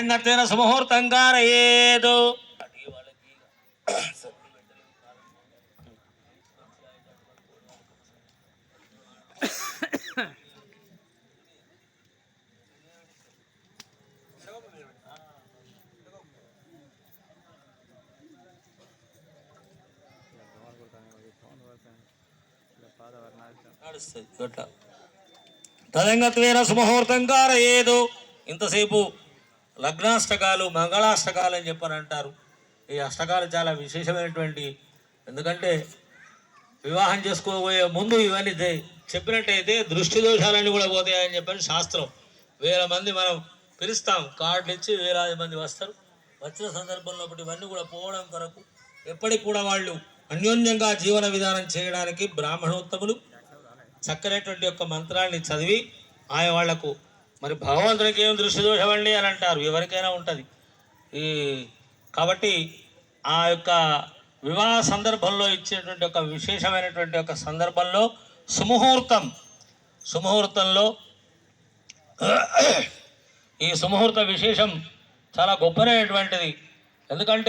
తదంగత్వేన సుముహూర్తం కారయేదు. నడుస్తుంది ఇట్లా తదంగత్వేన సుముహూర్తం కారయేదు. ఇంతసేపు లగ్నాష్టకాలు మంగళాష్టకాలు అని చెప్పని అంటారు. ఈ అష్టకాలు చాలా విశేషమైనటువంటి ఎందుకంటే వివాహం చేసుకోబోయే ముందు ఇవన్నీ చెప్పినట్టయితే దృష్టి దోషాలన్నీ కూడా పోతాయని చెప్పని శాస్త్రం. వేల మంది మనం పిలుస్తాం కార్డులు ఇచ్చి వేలాది మంది వస్తారు. వచ్చిన సందర్భంలో ఒకటి ఇవన్నీ కూడా పోవడం కొరకు ఎప్పటికి కూడా వాళ్ళు అన్యోన్యంగా జీవన విధానం చేయడానికి బ్రాహ్మణోత్తములు చక్కనటువంటి యొక్క మంత్రాన్ని చదివి ఆయా వాళ్ళకు మరి భగవంతునికి ఏం దృష్టి దోషమండి అని అంటారు. ఎవరికైనా ఉంటుంది. ఈ కాబట్టి ఆ యొక్క వివాహ సందర్భంలో ఇచ్చేటువంటి ఒక విశేషమైనటువంటి ఒక సందర్భంలో సుముహూర్తం సుముహూర్తంలో ఈ సుముహూర్త విశేషం చాలా గొప్పనైనటువంటిది ఎందుకంటే